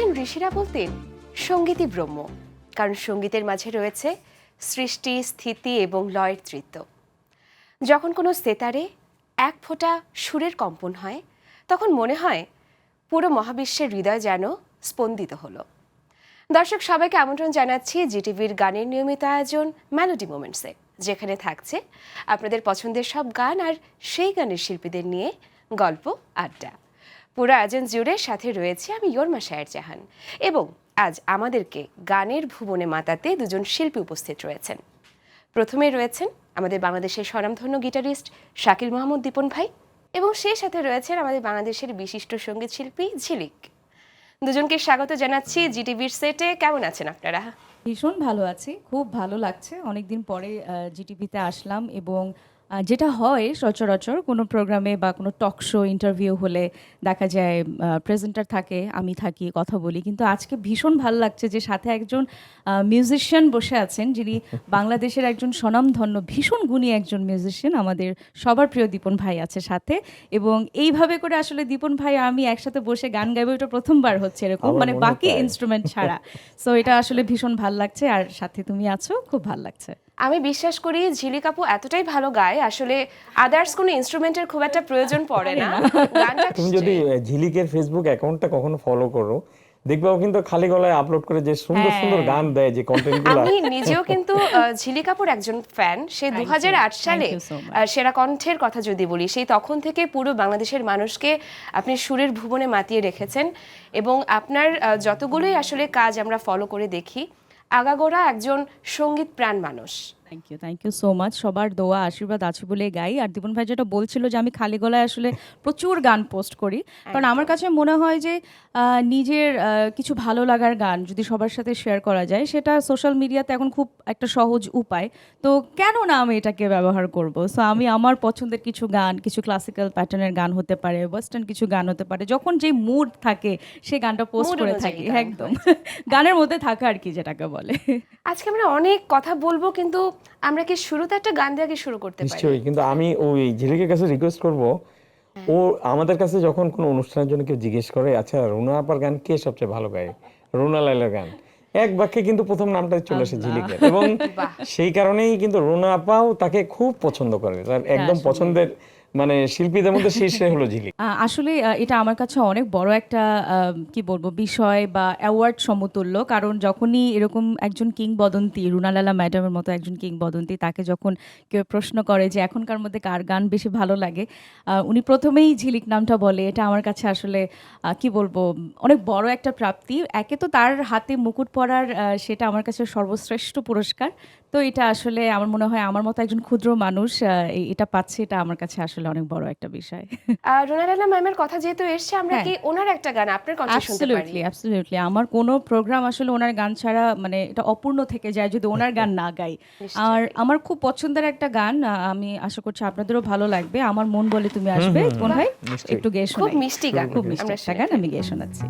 প্রাচীন ঋষিরা বলতেন সঙ্গীতই ব্রহ্ম, কারণ সঙ্গীতের মাঝে রয়েছে সৃষ্টি, স্থিতি এবং লয়ের তৃত্ব। যখন কোনো সেতারে এক ফোঁটা সুরের কম্পন হয়, তখন মনে হয় পুরো মহাবিশ্বের হৃদয় যেন স্পন্দিত হলো। দর্শক, সবাইকে আমন্ত্রণ জানাচ্ছি জিটিভির গানের নিয়মিত আয়োজন মেলোডি মোমেন্টসে যেখানে থাকছে আপনাদের পছন্দের সব গান আর সেই গানের শিল্পীদের নিয়ে গল্প, আড্ডা। পুরো আয়োজন জুড়ে সাথে রয়েছে আমি ইয়র্মা শায়ের জাহান। এবং আজ আমাদেরকে গানের ভুবনে মাতাতে দুজন শিল্পী উপস্থিত রয়েছেন। প্রথমে রয়েছেন আমাদের বাংলাদেশের স্বনামধন্য গিটারিস্ট শাকিল মোহাম্মদ দীপন ভাই এবং সেই সাথে রয়েছেন আমাদের বাংলাদেশের বিশিষ্ট সংগীত শিল্পী ঝিলিক। দুজনকে স্বাগত জানাচ্ছি জিটিভির সেটে। কেমন আছেন আপনারা? ভীষণ ভালো আছি। খুব ভালো লাগছে। অনেকদিন পরে জিটিভিতে আসলাম এবং যেটা হয় সচরাচর কোনো প্রোগ্রামে বা কোনো টক শো ইন্টারভিউ হলে দেখা যায় প্রেজেন্টার থাকে আমি থাকি কথা বলি। কিন্তু আজকে ভীষণ ভালো লাগছে যে সাথে একজন মিউজিশিয়ান বসে আছেন যিনি বাংলাদেশের একজন স্বনামধন্য ভীষণ গুণী একজন মিউজিশিয়ান আমাদের সবার প্রিয় দীপন ভাই আছে সাথে। এবং এইভাবে করে আসলে দীপন ভাই আমি একসাথে বসে গান গাইবো এটা প্রথমবার হচ্ছে এরকম। মানে বাকি ইনস্ট্রুমেন্ট ছাড়া। সো এটা আসলে ভীষণ ভালো লাগছে। আর সাথে তুমি আছো খুব ভালো লাগছে। আমি বিশ্বাস করি ঝিলিক আপু এতটাই ভালো গায় আসলে আদার্স কোনো ইনস্ট্রুমেন্টের খুব একটা প্রয়োজন পড়ে না। তুমি যদি ঝিলিকের ফেসবুক অ্যাকাউন্টটা কখনো ফলো করো দেখবে ও কিন্তু খালি গলায় আপলোড করে যে সুন্দর সুন্দর হ্যাঁ। গান দেয় যে কন্টেন্টগুলো আমি নিজেও কিন্তু আহ, ঝিলিক আপুর একজন ফ্যান সে দু you. সালে সেরা কণ্ঠের কথা যদি বলি সেই তখন থেকে পুরো বাংলাদেশের মানুষকে আপনি সুরের ভুবনে মাতিয়ে রেখেছেন এবং আপনার যতগুলোই আসলে কাজ আমরা ফলো করে দেখি আগাগোড়া একজন সংগীত প্রাণ মানুষ। Thank you thank you so much সবার দোয়া আশীর্বাদ আছে বলে গাই। আর দীপন ভাই যেটা বলছিল যে আমি খালি গলায় আসলে প্রচুর গান পোস্ট করি। কারণ আমার কাছে মনে হয় যে নিজের কিছু ভালো লাগার গান যদি সবার সাথে শেয়ার করা যায় সেটা সোশ্যাল মিডিয়াতে এখন খুব একটা সহজ উপায়। তো কেন না আমি এটাকে ব্যবহার করব? সো আমি আমার পছন্দের কিছু গান কিছু ক্লাসিক্যাল প্যাটার্নের গান হতে পারে ওয়েস্টার্ন কিছু গান হতে পারে যখন যে মুড থাকে সেই গানটা পোস্ট করে থাকি। একদম। গানের মধ্যে থাকা আর কি যেটাকে বলে। আজকে আমরা অনেক কথা বলব কিন্তু আমরা কি শুরুতে একটা গান দিয়ে কি শুরু করতে পারি? নিশ্চয়ই কিন্তু আমি ওই ঝিলিকের কাছে রিকোয়েস্ট করব। ও আমাদের কাছে যখন কোনো অনুষ্ঠানের জন্য কেউ জিজ্ঞেস করে আচ্ছা রুনা আপার গান কে সবচেয়ে ভালো গায়? রুনা লাইলার গান। এক বাক্যে কিন্তু প্রথম নামটা চলে আসে ঝিলিকের। এবং সেই কারণেই কিন্তু রুনা আপাও তাকে খুব পছন্দ করে। তার একদম পছন্দের মানে শিল্পীদের মধ্যে শীর্ষে হলো ঝিলিক। আসলে এটা আমার কাছে অনেক বড় একটা কি বলব বিষয় বা অ্যাওয়ার্ড সমতুল্য। কারণ যখনই এরকম একজন কিংবদন্তি রুনালালা ম্যাডামের মতো একজন কিংবদন্তি তাকে যখন কেউ প্রশ্ন করে যে এখনকার মধ্যে কার গান বেশি ভালো লাগে? উনি প্রথমেই ঝিলিক নামটা বলে। এটা আমার কাছে আসলে কি বলব অনেক বড় একটা প্রাপ্তি। একে তো তার হাতে মুকুট পরার সেটা আমার কাছে সর্বশ্রেষ্ঠ পুরস্কার। তো এটা আসলে আমার মনে হয় আমার মতো একজন ক্ষুদ্র মানুষ আহ, এটা পাচ্ছে এটা আমার কাছে আসলে অনেক বড় একটা বিষয়। আর রোনালালা ম্যামের কথা যেহেতু এসছে আমরা হ্যাঁ। কি ওনার একটা গান আপনার কণ্ঠে শুনতে পারি? অ্যাবসলিউটলি অ্যাবসলিউটলি আমার কোনো প্রোগ্রাম আসলে ওনার গান ছাড়া মানে এটা অপূর্ণ থেকে যায় যদি ওনার গান না গাই। আর আমার খুব পছন্দের একটা গান আহ, আমি আশা করছি আপনাদেরও ভালো লাগবে। আমার মন বলে তুমি আসবে কোন ভাই? নিশ্চয়ই। একটু গেয়ে খুব শোনাই। মিষ্টি গান। খুব মিষ্টি আমরা একটা গান আমি গেয়ে শোনাচ্ছি।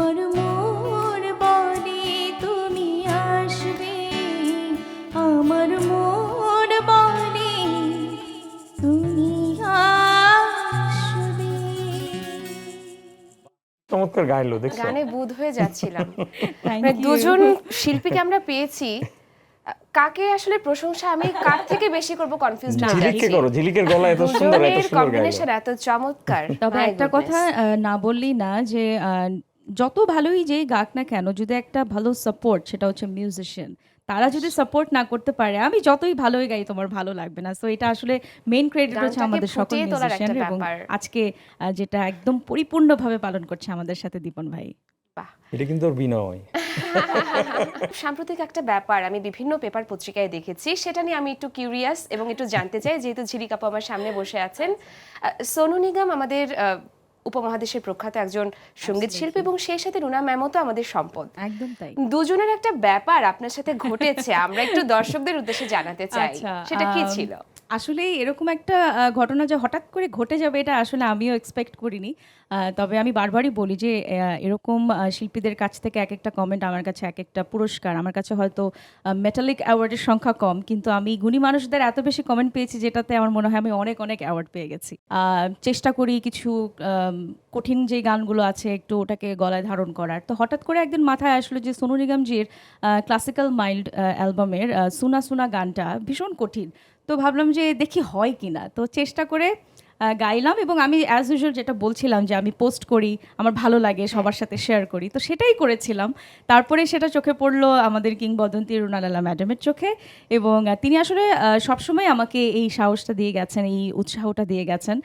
আমার মোর বলে তুমি আসবে। আমার মোর বলে তুমি আসবে। চমৎকার গাইলো দেখছ? গানে বুধ হয়ে যাচ্ছিলাম। মানে দুজন শিল্পীকে আমরা পেয়েছি। কাকে আসলে প্রশংসা আমি কার থেকে বেশি করব কনফিউজ না ঝিলিককে করো ঝিলিকের গলা এত সুন্দর এত সুন্দর কম্বিনেশন এত চমৎকার। তবে একটা কথা না বললি না যে যত ভালোই যেই গাক না কেন যদি একটা ভালো সাপোর্ট সেটা হচ্ছে মিউজিশিয়ান তারা যদি সাপোর্ট না করতে পারে আমি যতই ভালোই গাই তোমার ভালো লাগবে না। সো এটা আসলে মেইন ক্রেডিট হচ্ছে আমাদের সকল মিউজিশিয়ান এবং আজকে যেটা একদম পরিপূর্ণভাবে পালন করছে আমাদের সাথে দীপন ভাই। বাহ। এটা কিন্তু ওর বিনয়। সাম্প্রতিক একটা ব্যাপার আমি বিভিন্ন পেপার পত্রিকায় দেখেছি সেটা নিয়ে আমি একটু কিউরিয়াস এবং একটু জানতে চাই যেহেতু ঝিলিক আপু আমার সামনে বসে আছেন। সোনু নিগম আমাদের আহ, উপমহাদেশের প্রখ্যাত একজন সংগীত শিল্পী এবং সেই সাথে রুনা ম্যামও তো আমাদের সম্পদ। একদম তাই। দুজনের একটা ব্যাপার আপনার সাথে ঘটেছে আমরা একটু দর্শকদের উদ্দেশ্যে জানাতে চাই। আচ্ছা, সেটা কি ছিল? আসলে এরকম একটা ঘটনা যে হঠাৎ করে ঘটে যাবে এটা আসলে আমিও এক্সপেক্ট করিনি। তবে আমি বারবারই বলি যে এরকম শিল্পীদের কাছ থেকে এক একটা কমেন্ট আমার কাছে এক একটা পুরস্কার। আমার কাছে হয়তো মেটালিক অ্যাওয়ার্ডের সংখ্যা কম, কিন্তু আমি গুণী মানুষদের এত বেশি কমেন্ট পেয়েছি যেটাতে আমার মনে হয় আমি অনেক অনেক অ্যাওয়ার্ড পেয়ে গেছি। চেষ্টা করি কিছু কঠিন যে গানগুলো আছে একটু ওটাকে গলায় ধারণ করার। তো হঠাৎ করে একদিন মাথায় আসলো যে, সোনু নিগমজির ক্লাসিক্যাল মাইল্ড অ্যালবামের সুনা সুনা গানটা ভীষণ কঠিন। তো ভাবলাম যে, দেখি হয় কি না তো চেষ্টা করে গাইলাম এবং আমি অ্যাজ ইউজুয়াল যেটা বলছিলাম যে আমি পোস্ট করি আমার ভালো লাগে সবার সাথে শেয়ার করি। তো সেটাই করেছিলাম। তারপরে সেটা চোখে পড়ল আমাদের কিংবদন্তি রুনালালা ম্যাডামের চোখে এবং তিনি আসলে সবসময় আমাকে এই সাহসটা দিয়ে গেছেন এই উৎসাহটা দিয়ে গেছেন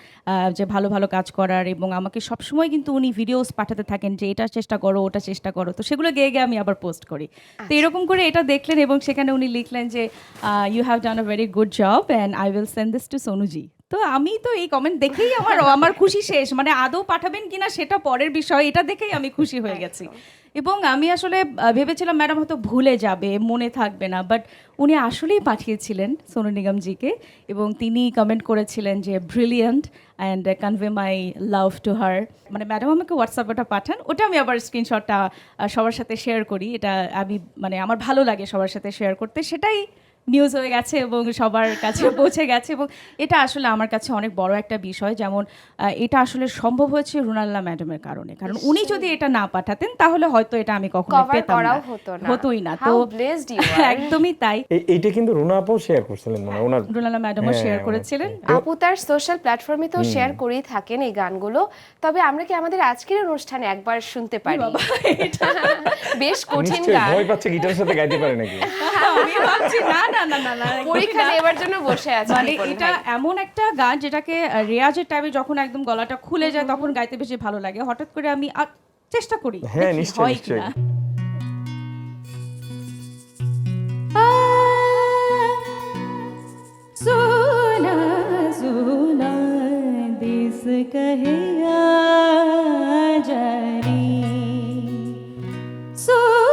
যে ভালো ভালো কাজ করার এবং আমাকে সবসময় কিন্তু উনি ভিডিওস পাঠাতে থাকেন যে এটা চেষ্টা করো ওটা চেষ্টা করো। তো সেগুলো গিয়ে গিয়ে আমি আবার পোস্ট করি। তো এরকম করে এটা দেখলেন এবং সেখানে উনি লিখলেন যে you have done a very good job and I will send this to Sonuji তো আমি তো এই কমেন্ট দেখেই আমার আমার খুশি শেষ। মানে আদৌ পাঠাবেন কিনা সেটা পরের বিষয় এটা দেখেই আমি খুশি হয়ে গেছি। এবং আমি আসলে ভেবেছিলাম ম্যাডাম হয়তো ভুলে যাবে মনে থাকবে না বাট উনি আসলেই পাঠিয়েছিলেন সোনু নিগমজিকে এবং তিনি কমেন্ট করেছিলেন যে brilliant and convey my love to her মানে ম্যাডাম আমাকে হোয়াটসঅ্যাপ ওটা পাঠান ওটা আমি আবার স্ক্রিনশটটা সবার সাথে শেয়ার করি। এটা আমি মানে আমার ভালো লাগে সবার সাথে শেয়ার করতে সেটাই নিউজ হয়ে গেছে এবং সবার কাছে পৌঁছে গেছে এবং এটা আসলে আমার কাছে অনেক বড় একটা বিষয়। যেমন এটা আসলে সম্ভব হয়েছে রুনাল্লা ম্যাডামের কারণে। কারণ উনি যদি এটা না পাঠাতেন তাহলে হয়তো এটা আমি কখনো পেতাম না। হতোই না। তো একদমই তাই। এইটা কিন্তু রুনা আপাও শেয়ার করছিলেন মনে হয়। ওনার রুনাল্লা ম্যাডামও হ্যাঁ, শেয়ার করেছিলেন। আপু তার সোশ্যাল প্ল্যাটফর্মে তো শেয়ার করেই থাকেন এই গানগুলো। তবে আমরা কি আমাদের আজকের অনুষ্ঠানে একবার শুনতে পারি? বেশ কঠিন গান। ভয় পাচ্ছে গিটারের সাথে গাইতে পারে নাকি? আমি ভাবছি না না না না না পরীক্ষা দেওয়ার জন্য বসে আছে মানে রিপন এটা ভাই। এমন একটা গান যেটাকে আহ, রেয়াজের টাইমে যখন একদম গলাটা খুলে যায় তখন গাইতে বেশি ভালো লাগে হঠাৎ করে আমি আ, চেষ্টা করি হ্যাঁ, দেখি নিশ্চয়ই, হয় নিশ্চয়ই। কিনা। सोना सोना देश कहे जारी सोना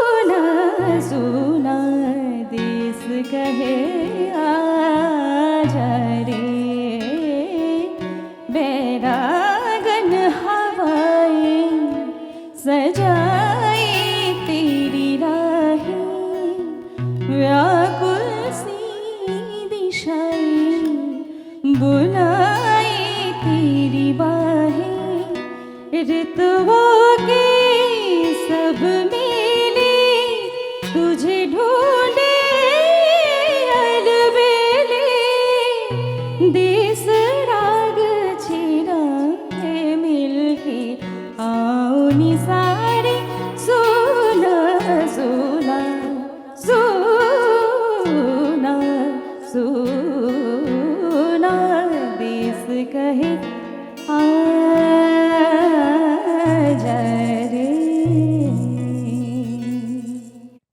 कहे आ जा रे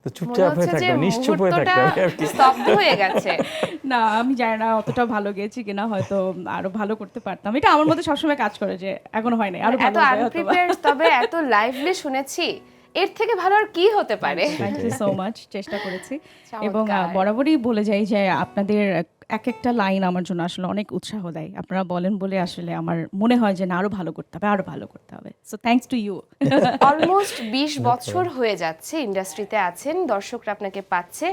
তো মনে চুপচাপ হয়ে হচ্ছে যে থাকতে নিশ্চুপ হয়ে থাকতে মুহূর্তটা হবে আর কি স্তব্ধ হয়ে গেছে না আমি জানি না অতটা ভালো গেছি কিনা হয়তো আরো ভালো করতে পারতাম এটা আমার মধ্যে সবসময় কাজ করে যে এখনো হয় নাই আরো এত ভালো হবে হয়তো আনপ্রিপেয়ার্ড তবে এত লাইভলি শুনেছি এর থেকে ভালো আর কি হতে পারে? থ্যাংক ইউ সো মাচ চেষ্টা করেছি। এবং বরাবরই বলে যাই যে আপনাদের এক একটা লাইন আমার জন্য আসলে অনেক উৎসাহ দেয়। আপনারা বলেন বলে আসলে আমার মনে হয় যে না আরও ভালো করতে হবে আরও ভালো করতে হবে। So thanks to you almost বিশ বছর হয়ে যাচ্ছে ইন্ডাস্ট্রিতে আছেন দর্শকরা আপনাকে পাচ্ছে।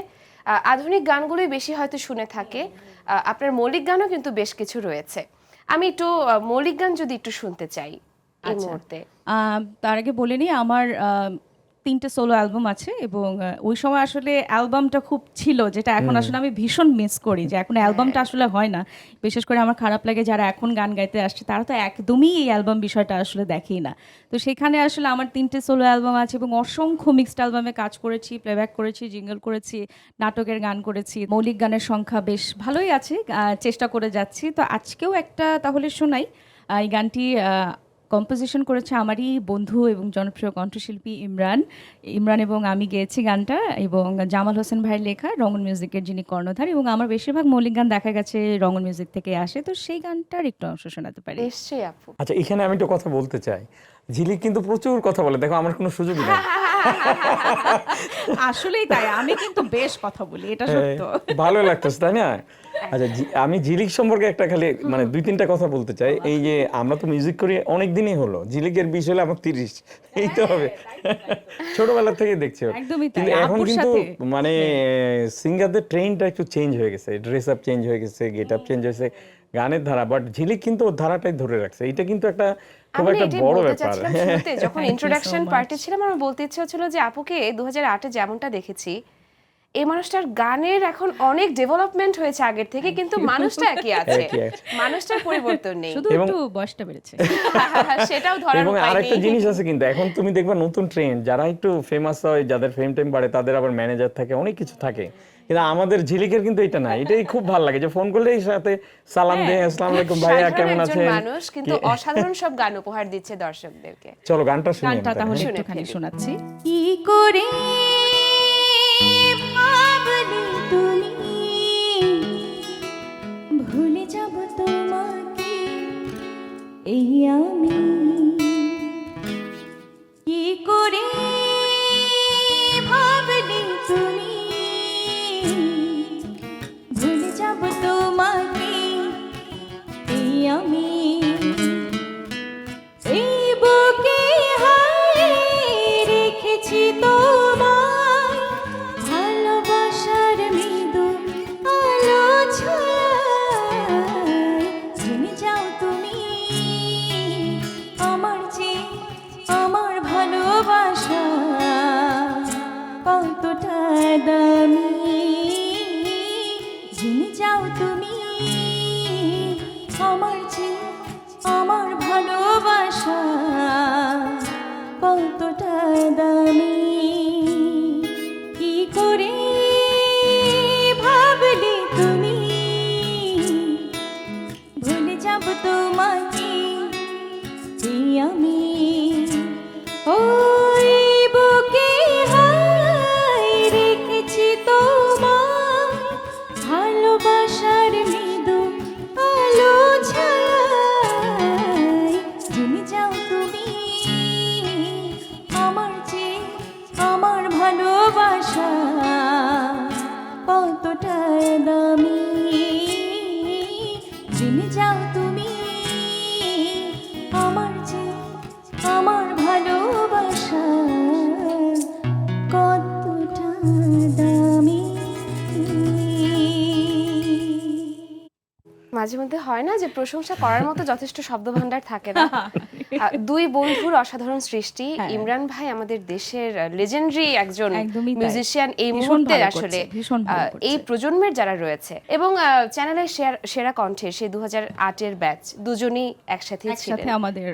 আহ, আধুনিক গানগুলোই বেশি হয়তো শুনে থাকে আহ, আপনার মৌলিক গানও কিন্তু বেশ কিছু রয়েছে। আমি একটু মৌলিক গান যদি একটু শুনতে চাই এই আচ্ছা। মুহূর্তে। আহ, তার আগে বলে নিই আমার আহ, তিনটে সোলো অ্যালবাম আছে এবং ওই সময় আসলে অ্যালবামটা খুব ছিল যেটা এখন আসলে আমি ভীষণ মিস করি যে এখন অ্যালবামটা আসলে হয় না। বিশেষ করে আমার খারাপ লাগে যারা এখন গান গাইতে আসছে তারা তো একদমই এই অ্যালবাম বিষয়টা আসলে দেখেই না। তো সেখানে আসলে আমার তিনটে সোলো অ্যালবাম আছে এবং অসংখ্য মিক্সড অ্যালবামে কাজ করেছি প্লেব্যাক করেছি জিঙ্গল করেছি নাটকের গান করেছি মৌলিক গানের সংখ্যা বেশ ভালোই আছে চেষ্টা করে যাচ্ছি। তো আজকেও একটা তাহলে শোনাই এই গানটি কম্পোজিশন করেছে আমারই বন্ধু এবং জনপ্রিয় কণ্ঠশিল্পী ইমরান। ইমরান এবং আমি গেয়েছি গানটা এবং জামাল হোসেন ভাইয়ের লেখা রঙন মিউজিকের যিনি কর্ণধার এবং আমার বেশিরভাগ মৌলিক গান দেখা গেছে রঙন মিউজিক থেকে আসে। তো সেই গানটার একটু অংশ শোনাতে পারি। নিশ্চয়ই আপু। আচ্ছা এখানে আমি একটু কথা বলতে চাই। ঝিলিক কিন্তু প্রচুর কথা বলে। দেখো আমার কোনো সুযোগ নেই। আসলেই তাই। আমি কিন্তু বেশ কথা বলি এটা সত্য। হ্যাঁ, ভালো লাগতেছে তাই না? আচ্ছা আমি ঝিলিক সম্পর্কে একটা খালি মানে দুই তিনটা কথা বলতে চাই। এই যে আমরা তো মিউজিক করি অনেক দিনই হলো। ঝিলিকের বিষ হলে আমার তিরিশ। এই তো হবে। ছোটবেলা থেকে দেখছি কিন্তু এখন কিন্তু মানে সিঙ্গারদের ট্রেনটা একটু চেঞ্জ হয়ে গেছে। ড্রেস আপ চেঞ্জ হয়ে গেছে গেট আপ চেঞ্জ হয়েছে গানের ধারা। বাট ঝিলিক কিন্তু ওর ধারাটাই ধরে রাখছে। এটা কিন্তু একটা খুব আমি একটা বড় বলতে ব্যাপার। চাচ্ছিলাম যখন ইন্ট্রোডাকশন পার্টি ছিলাম আমার বলতে ইচ্ছে হচ্ছিল যে আপুকে দু হাজার আটে যেমনটা দেখেছি এই মানুষটার গানের এখন অনেক ডেভেলপমেন্ট হয়েছে আগের থেকে কিন্তু মানুষটা একই আছে। মানুষটার পরিবর্তন নেই। শুধু একটু বয়সটা বেড়েছে। সেটাও ধরার এবং আরেকটা জিনিস আছে কিন্তু এখন তুমি দেখবা নতুন ট্রেন্ড যারা একটু ফেমাস হয় যাদের ফেম টেম বাড়ে তাদের আবার ম্যানেজার থাকে অনেক কিছু থাকে। কিন্তু আমাদের ঝিলিকের কিন্তু এটা না এটাই খুব ভালো লাগে যে ফোন করলেই সাথে সালাম হ্যাঁ, দিয়ে আসসালামু আলাইকুম ভাইয়া কেমন একজন আছেন? মানুষ কিন্তু অসাধারণ সব গান উপহার দিচ্ছে দর্শকদেরকে। চলো গানটা শুনি গানটা তাহলে? শুনে একটুখানি শোনাচ্ছি। কি করে? ভাবলে তুমি ভুলে যাব আমি। কি করে মাঝে মধ্যে হয় না যে প্রশংসা করার মতো যথেষ্ট শব্দ ভান্ডার থাকে না? দুই বন্ধুর অসাধারণ সৃষ্টি। হ্যাঁ। ইমরান ভাই আমাদের দেশের লেজেন্ডারি একজন মিউজিশিয়ান এই মুহূর্তে আসলে। এই প্রজন্মের যারা রয়েছে এবং চ্যানেলের সেরা কণ্ঠে সেই দু হাজার আটের ব্যাচ দুজনই একসাথে আমাদের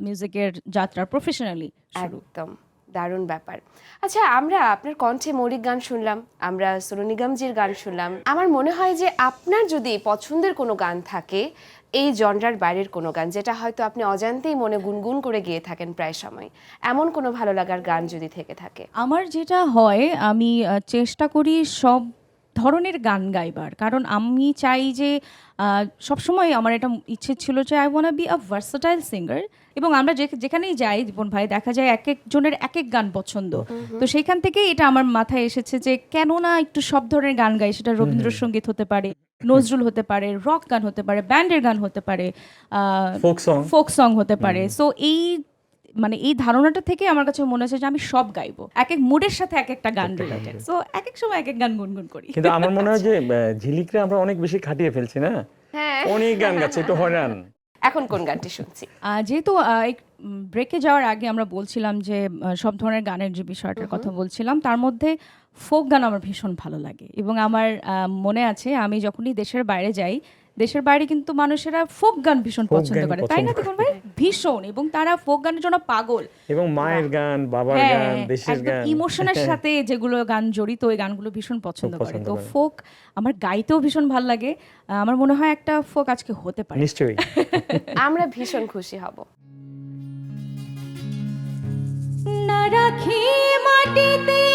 মিউজিকের যাত্রা প্রফেশনালি একদম। দারুণ ব্যাপার। আচ্ছা আমরা আপনার কণ্ঠে মৌরিক গান শুনলাম, আমরা সোনু নিগমজির গান শুনলাম। আমার মনে হয় যে আপনার যদি পছন্দের কোনো গান থাকে, এই জনরার বাইরের কোনো গান, যেটা হয়তো আপনি অজান্তেই মনে গুনগুন করে গিয়ে থাকেন প্রায় সময়, এমন কোনো ভালো লাগার গান যদি থেকে থাকে? আমার যেটা হয়, আমি চেষ্টা করি সব ধরনের গান গাইবার। কারণ আমি চাই যে সবসময় আমার এটা ইচ্ছে ছিল যে I want be a versatile singer এবং আমরা যে- যেখানেই যাই জীবন ভাই দেখা যায় এক একজনের এক এক গান পছন্দ। তো সেইখান থেকেই এটা আমার মাথায় এসেছে যে কেন না একটু সব ধরনের গান গাই সেটা রবীন্দ্রসঙ্গীত হতে পারে নজরুল হতে পারে রক গান হতে পারে ব্যান্ডের গান হতে পারে ah, folk song folk song হতে পারে। সো এই মানে এই ধারণাটা থেকে আমার কাছে মনে হচ্ছে যে আমি সব গাইবো। এক এক মুডের সাথে এক একটা গান রিলেটেড সো এক এক সময় এক এক গান গুনগুন করি। কিন্তু আমার মনে হয় যে ঝিলিকরে আমরা অনেক বেশি খাটিয়ে ফেলছি না? হ্যাঁ। অনেক গান গাচ্ছে একটু হয়রান। এখন কোন গানটি শুনছি? আহ, যেহেতু ব্রেকে যাওয়ার আগে আমরা বলছিলাম যে সব ধরনের গানের যে বিষয়টার কথা বলছিলাম তার মধ্যে ফোক গান আমার ভীষণ ভালো লাগে। এবং আমার আহ, মনে আছে আমি যখনই দেশের বাইরে যাই দেশের বাইরে কিন্তু মানুষেরা ফোক গান ভীষণ পছন্দ করে। তাই না তিকন ভাই? ভীষণ এবং তারা ফোক গানের জন্য পাগল। এবং মায়ের গান বাবার হ্যাঁ গান দেশের একদম গান। ইমোশনের সাথে যেগুলো গান জড়িত ওই গানগুলো ভীষণ পছন্দ করে। তো ফোক আমার গাইতেও ভীষণ ভালো লাগে। আমার মনে হয় একটা ফোক আজকে হতে পারে। নিশ্চয়ই। আমরা ভীষণ খুশি হব। না রাখি মাটিতে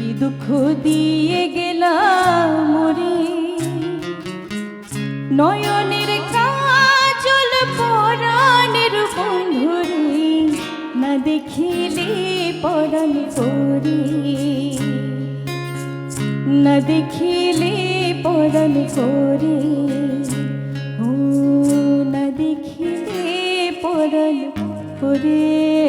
কি দুঃখ দিয়ে গেলাম মরে নয়নের কাজল পরাণের বন্ধুরে, না দেখিলে পরাণ করে। না দেখিলে পরন করে। ও, না দেখিলে পরন করে।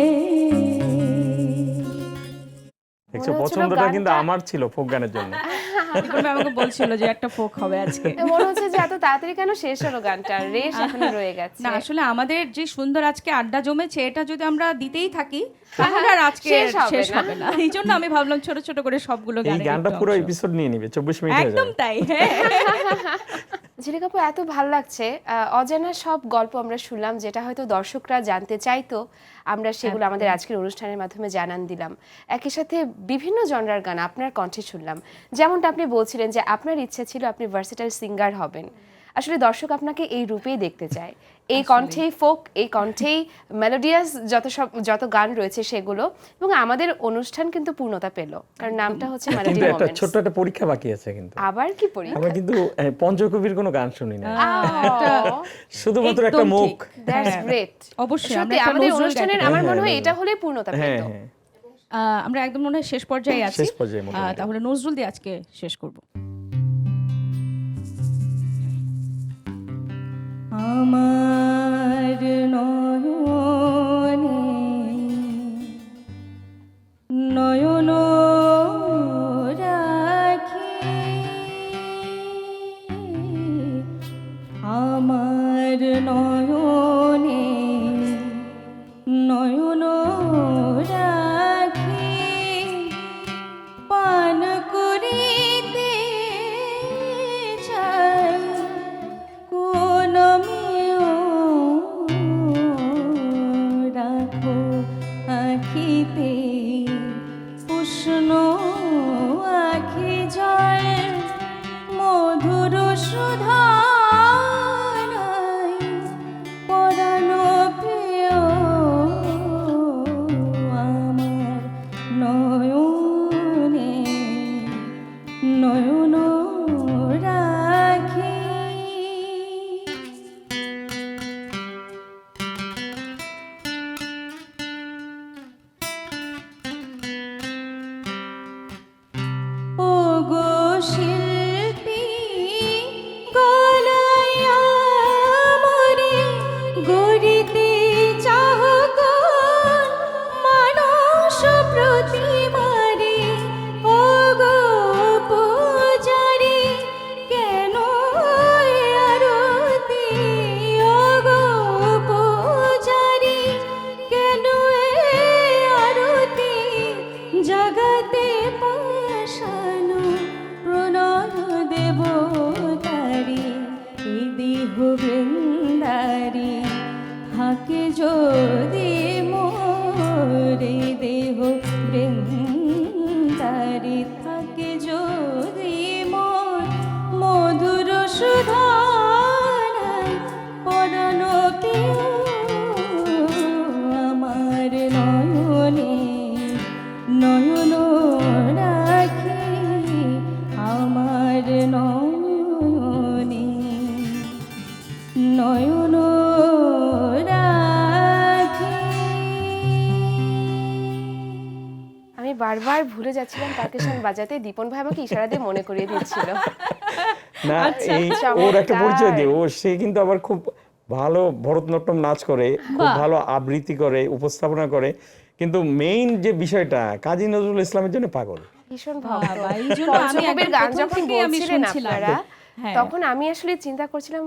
হচ্ছিল পছন্দটা কিন্তু আমার ছিল ফোক গানের জন্য। আমাকে বলছিল যে একটা ফোক হবে আজকে। মনে হচ্ছে যে এত তাড়াতাড়ি কেন শেষ হলো গানটা? রেশ এখনও রয়ে গেছে। না আসলে আমাদের যে সুন্দর আজকে আড্ডা জমেছে এটা যদি আমরা দিতেই থাকি তাহলে আর আজকে শেষ হবে না। এই জন্য আমি ভাবলাম ছোট ছোট করে সবগুলো এই গানটা পুরো এপিসোড নিয়ে নিবে চব্বিশ মিনিট একদম তাই হ্যাঁ। ঝিলিকাপু এত ভালো লাগছে। আহ, অজানা সব গল্প আমরা শুনলাম যেটা হয়তো দর্শকরা জানতে চাইতো। আমরা সেগুলো আমাদের আজকের অনুষ্ঠানের মাধ্যমে জানান দিলাম। একই সাথে বিভিন্ন জনরার গান আপনার কণ্ঠে শুনলাম। যেমনটা আপনি বলছিলেন যে আপনার ইচ্ছা ছিল আপনি ভার্সেটাইল সিঙ্গার হবেন। আসলে দর্শক আপনাকে এই রূপেই দেখতে চায়। এই কণ্ঠেই ফোক এই কণ্ঠেই মেলোডিয়াস যত সব যত গান রয়েছে সেগুলো। এবং আমাদের অনুষ্ঠান কিন্তু পূর্ণতা পেল। কারণ নামটা হচ্ছে মেলোডি মোমেন্টস ছোট্ট একটা পরীক্ষা বাকি আছে কিন্তু। আবার কি পড়ি আমরা কিন্তু পঞ্চকবির কোনো গান শুনি না শুধুমাত্র একটা মুখ। দ্যাটস হ্যাঁ। গ্রেট অবশ্যই, আমাদের অনুষ্ঠানের আমার মনে হয় হ্যাঁ, এটা হলেই পূর্ণতা হ্যাঁ পেত হ্যাঁ। আহ, আমরা একদম মনে হয় শেষ পর্যায়ে আছি। আহ, তাহলে নজরুল দিয়ে আজকে শেষ করব। আমার উষ্ণ আখি জয় মধুর সুধারাই পার্কেশন বাজাতে দীপন ভাই আমাকে ইশারা দিয়ে মনে করিয়ে দিচ্ছিল না আচ্ছা, এই ওর একটা পরিচয় দিই ও সে কিন্তু আবার খুব ভালো ভরতনাট্যম নাচ করে খুব ভালো আবৃত্তি করে উপস্থাপনা করে। কিন্তু মেইন যে বিষয়টা কাজী নজরুল ইসলামের জন্য পাগল। ভীষণ ভক্ত। এই জন্য আমি গান যখন আমি শুনছিলাম। হ্যাঁ। তখন আমি আসলে চিন্তা করছিলাম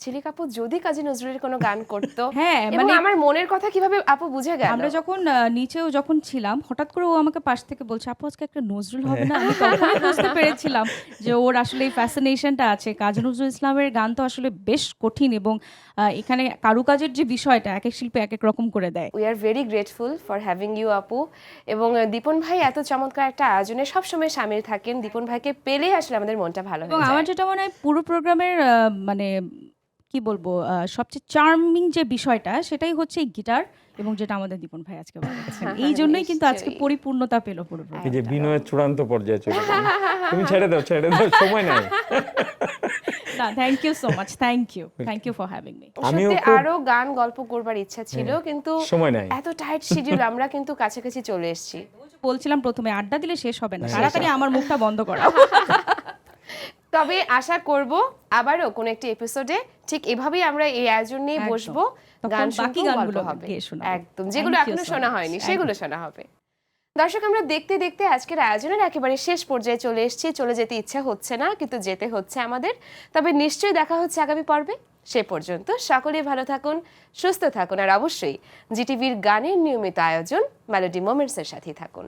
ঝিলিক আপু যদি কাজী নজরুলের কোনো গান করতো হ্যাঁ, মানে- আমার মনের কথা কীভাবে আপু বুঝে গেল? আমরা যখন নিচেও যখন ছিলাম হঠাৎ করে ও আমাকে পাশ থেকে বলছে আপু আজকে একটা নজরুল হবে না? আমি তখনই বুঝতে পেরেছিলাম যে ওর আসলে এই ফ্যাসিনেশনটা আছে। কাজী নজরুল ইসলামের গান তো আসলে বেশ কঠিন এবং এখানে কারুকাজের যে বিষয়টা এক এক শিল্পী এক এক রকম করে দেয়। We are very grateful for having you আপু। এবং দীপন ভাই এত চমৎকার একটা আয়োজনে সবসময় সামিল থাকেন। দীপন ভাইকে পেলেই আসলে আমাদের মনটা ভালো হয়ে আমার যেটা মনে হয় পুরো প্রোগ্রামের মানে কি বলব আহ, সবচেয়ে চার্মিং যে বিষয়টা সেটাই হচ্ছে এই গিটার এবং যেটা আমাদের দীপন ভাই আজকে বাজাচ্ছেন এই জন্যই কিন্তু আজকে পরিপূর্ণতা পেল পুরো এই যে বিনয়ের চূড়ান্ত পর্যায়ে চলে তুমি ছেড়ে দাও ছেড়ে দাও সময় নাই। না thank you so much thank you thank you for having me আমিও আরও গান গল্প করবার ইচ্ছা ছিল কিন্তু সময় নাই। এত টাইট শিডিউল আমরা কিন্তু কাছাকাছি চলে এসেছি। বলছিলাম প্রথমে আড্ডা দিলে শেষ হবে না তাড়াতাড়ি আমার মুখটা বন্ধ করা। তবে আশা করব আবারও কোন একটি এপিসোডে ঠিক এভাবেই আমরা এই আয়োজন নিয়ে বসবো গান বাকি গানগুলো হবে। একদম যেগুলো এখনও শোনা হয়নি সেগুলো শোনা হবে। দর্শক আমরা দেখতে দেখতে আজকের আয়োজনের একেবারে শেষ পর্যায়ে চলে এসেছি। চলে যেতে ইচ্ছা হচ্ছে না কিন্তু যেতে হচ্ছে আমাদের। তবে নিশ্চয়ই দেখা হচ্ছে আগামী পর্বে। সে পর্যন্ত সকলেই ভালো থাকুন সুস্থ থাকুন আর অবশ্যই জিটিভির গানের নিয়মিত আয়োজন মেলোডি মোমেন্টসের সাথেই থাকুন।